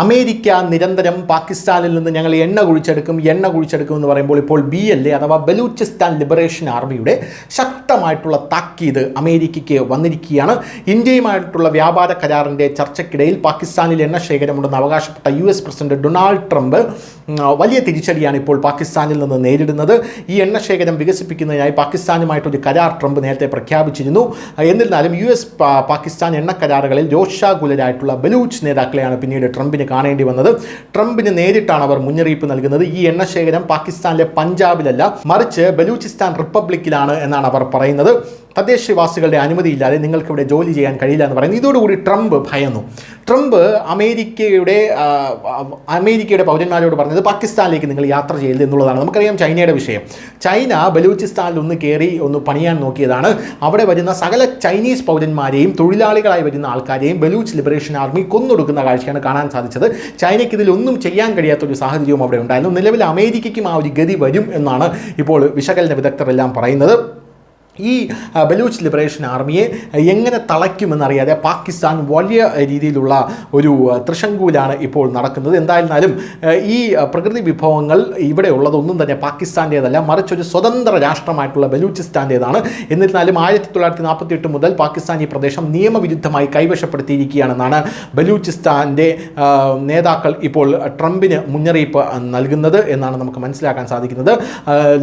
America നിരന്തരം പാകിസ്ഥാനിൽ നിന്ന് ഞങ്ങൾ എണ്ണ കുഴിച്ചെടുക്കും എണ്ണ കുഴിച്ചെടുക്കും എന്ന് പറയുമ്പോൾ ഇപ്പോൾ ബി എൽ എ അഥവാ ബലൂചിസ്ഥാൻ ലിബറേഷൻ ആർമിയുടെ ശക്തമായിട്ടുള്ള താക്കീത് അമേരിക്കയ്ക്ക് വന്നിരിക്കുകയാണ്. ഇന്ത്യയുമായിട്ടുള്ള വ്യാപാര കരാറിന്റെ ചർച്ചയ്ക്കിടയിൽ പാകിസ്ഥാനിൽ എണ്ണ ശേഖരമുണ്ടെന്ന് അവകാശപ്പെട്ട U S president Donald Trump വലിയ തിരിച്ചടിയാണ് ഇപ്പോൾ പാകിസ്ഥാനിൽ നിന്ന് നേരിടുന്നത്. ഈ എണ്ണ ശേഖരം വികസിപ്പിക്കുന്നതിനായി പാകിസ്ഥാനുമായിട്ടൊരു കരാർ ട്രംപ് നേരത്തെ പ്രഖ്യാപിച്ചിരുന്നു. എന്നിരുന്നാലും യു എസ് പാകിസ്ഥാൻ എണ്ണ കരാറുകളിൽ രോഷാകുലരായിട്ടുള്ള ബലൂച്ച് നേതാക്കളെയാണ് പിന്നീട് ട്രംപിന് കാണേണ്ടി വന്നത്. ട്രംപിന് നേരിട്ടാണ് അവർ മുന്നറിയിപ്പ് നൽകുന്നത്. ഈ എണ്ണശേഖരം പാകിസ്ഥാനിലെ പഞ്ചാബിലല്ല മറിച്ച് ബലൂചിസ്ഥാൻ റിപ്പബ്ലിക്കിലാണ് എന്നാണ് അവർ പറയുന്നത്. തദ്ദേശവാസികളുടെ അനുമതിയില്ലാതെ നിങ്ങൾക്ക് ഇവിടെ ജോലി ചെയ്യാൻ കഴിയില്ല എന്ന് പറയുന്നത് ഇതോടുകൂടി ട്രംപ് ഭയന്നു. ട്രംപ് അമേരിക്കയുടെ അമേരിക്കയുടെ പൗരന്മാരോട് പറഞ്ഞത് പാകിസ്ഥാനിലേക്ക് നിങ്ങൾ യാത്ര ചെയ്യരുത് എന്നുള്ളതാണ്. നമുക്കറിയാം ചൈനയുടെ വിഷയം. ചൈന ബലൂചിസ്ഥാനിൽ ഒന്ന് കയറി ഒന്ന് പണിയാൻ നോക്കിയതാണ്. അവിടെ വരുന്ന സകല ചൈനീസ് പൗരന്മാരെയും തൊഴിലാളികളായി വരുന്ന ആൾക്കാരെയും ബലൂച്ച് ലിബറേഷൻ ആർമി കൊന്നൊടുക്കുന്ന കാഴ്ചയാണ് കാണാൻ സാധിച്ചത്. ചൈനയ്ക്ക് ഇതിലൊന്നും ചെയ്യാൻ കഴിയാത്തൊരു സാഹചര്യവും അവിടെ ഉണ്ടായിരുന്നു. നിലവിൽ അമേരിക്കയ്ക്കും ആ ഒരു ഗതി വരും എന്നാണ് ഇപ്പോൾ വിശകലന വിദഗ്ധരെല്ലാം പറയുന്നത്. ഈ ബലൂച്ച് ലിബറേഷൻ ആർമിയെ എങ്ങനെ തളയ്ക്കുമെന്നറിയാതെ പാകിസ്ഥാൻ വലിയ രീതിയിലുള്ള ഒരു തൃശങ്കൂലാണ് ഇപ്പോൾ നടക്കുന്നത്. എന്തായിരുന്നാലും ഈ പ്രകൃതി വിഭവങ്ങൾ ഇവിടെ ഉള്ളതൊന്നും തന്നെ പാകിസ്ഥാന്റേതല്ല മറിച്ച് ഒരു സ്വതന്ത്ര രാഷ്ട്രമായിട്ടുള്ള ബലൂചിസ്ഥാന്റേതാണ് എന്നിരുന്നാലും ആയിരത്തി തൊള്ളായിരത്തി നാൽപ്പത്തി എട്ട് മുതൽ പാകിസ്ഥാൻ ഈ പ്രദേശം നിയമവിരുദ്ധമായി കൈവശപ്പെടുത്തിയിരിക്കുകയാണെന്നാണ് ബലൂചിസ്ഥാന്റെ നേതാക്കൾ ഇപ്പോൾ ട്രംപിന് മുന്നറിയിപ്പ് നൽകുന്നത് എന്നാണ് നമുക്ക് മനസ്സിലാക്കാൻ സാധിക്കുന്നത്.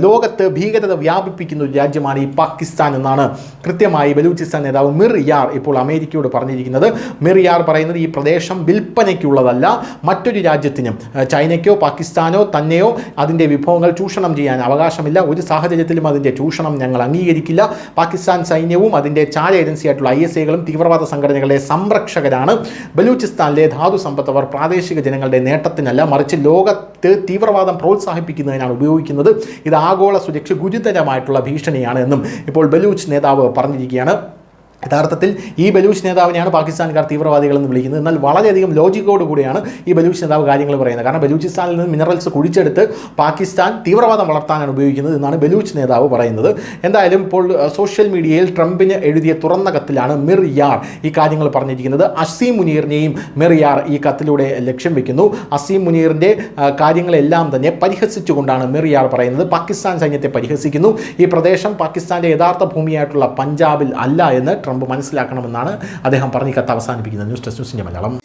ലോകത്ത് ഭീകരത വ്യാപിപ്പിക്കുന്ന ഒരു രാജ്യമാണ് ഈ പാകിസ്ഥാൻ എന്നാണ് കൃത്യമായി ബലൂചിസ്ഥാൻ നേതാവ് മിർ യാർ ഇപ്പോൾ അമേരിക്കയോട് പറഞ്ഞിരിക്കുന്നത്. മിർ യാർ പറയുന്നത് ഈ പ്രദേശം വിൽപ്പനയ്ക്കുള്ളതല്ല മറ്റൊരു രാജ്യത്തിനും. ചൈനയ്ക്കോ പാകിസ്ഥാനോ തന്നെയോ അതിന്റെ വിഭവങ്ങൾ ചൂഷണം ചെയ്യാൻ അവകാശമില്ല. ഒരു സാഹചര്യത്തിലും അതിന്റെ ചൂഷണം ഞങ്ങൾ അംഗീകരിക്കില്ല. പാകിസ്ഥാൻ സൈന്യവും അതിന്റെ ചാര ഏജൻസിയായിട്ടുള്ള ഐ എസ് എകളും തീവ്രവാദ സംഘടനകളുടെ സംരക്ഷകരാണ്. ബലൂചിസ്ഥാനിലെ ധാതു സമ്പത്ത് അവർ പ്രാദേശിക ജനങ്ങളുടെ നേട്ടത്തിനല്ല മറിച്ച് ലോകത്ത് തീവ്രവാദം പ്രോത്സാഹിപ്പിക്കുന്നതിനാണ് ഉപയോഗിക്കുന്നത്. ഇത് ആഗോള സുരക്ഷ ഗുരുതരമായിട്ടുള്ള ഭീഷണിയാണ് എന്നും ഇപ്പോൾ ബലൂച്ച് നേതാവ് പറഞ്ഞിരിക്കുകയാണ്. യഥാർത്ഥത്തിൽ ഈ ബലൂച്ച് നേതാവിനെയാണ് പാകിസ്ഥാൻകാർ തീവ്രവാദികളെന്ന് വിളിക്കുന്നത്. എന്നാൽ വളരെയധികം ലോജിക്കോട് കൂടിയാണ് ഈ ബലൂച്ച് നേതാവ് കാര്യങ്ങൾ പറയുന്നത്. കാരണം ബലൂചിസ്ഥാനിൽ നിന്ന് മിനറൽസ് കുഴിച്ചെടുത്ത് പാകിസ്ഥാൻ തീവ്രവാദം വളർത്താനാണ് ഉപയോഗിക്കുന്നത് എന്നാണ് ബലൂച്ച് നേതാവ് പറയുന്നത്. എന്തായാലും ഇപ്പോൾ സോഷ്യൽ മീഡിയയിൽ ട്രംപിന് എഴുതിയ തുറന്ന കത്തിലാണ് മിർ യാർ ഈ കാര്യങ്ങൾ പറഞ്ഞിരിക്കുന്നത്. അസീം മുനീറിനെയും മിർ യാർ ഈ കത്തിലൂടെ ലക്ഷ്യം വെക്കുന്നു. അസീം മുനീറിന്റെ കാര്യങ്ങളെല്ലാം തന്നെ പരിഹസിച്ചുകൊണ്ടാണ് മിർ യാർ പറയുന്നത്. പാകിസ്ഥാൻ സൈന്യത്തെ പരിഹസിക്കുന്നു. ഈ പ്രദേശം പാകിസ്ഥാന്റെ യഥാർത്ഥ ഭൂമിയായിട്ടുള്ള പഞ്ചാബിൽ അല്ല എന്ന് ട്രംപ് മനസ്സിലാക്കണമെന്നാണ് അദ്ദേഹം പറഞ്ഞ് കത്ത് അവസാനിപ്പിക്കുന്നത്. ന്യൂസ് ടെസ്റ്റ് ന്യൂസിന്റെ മലയാളം.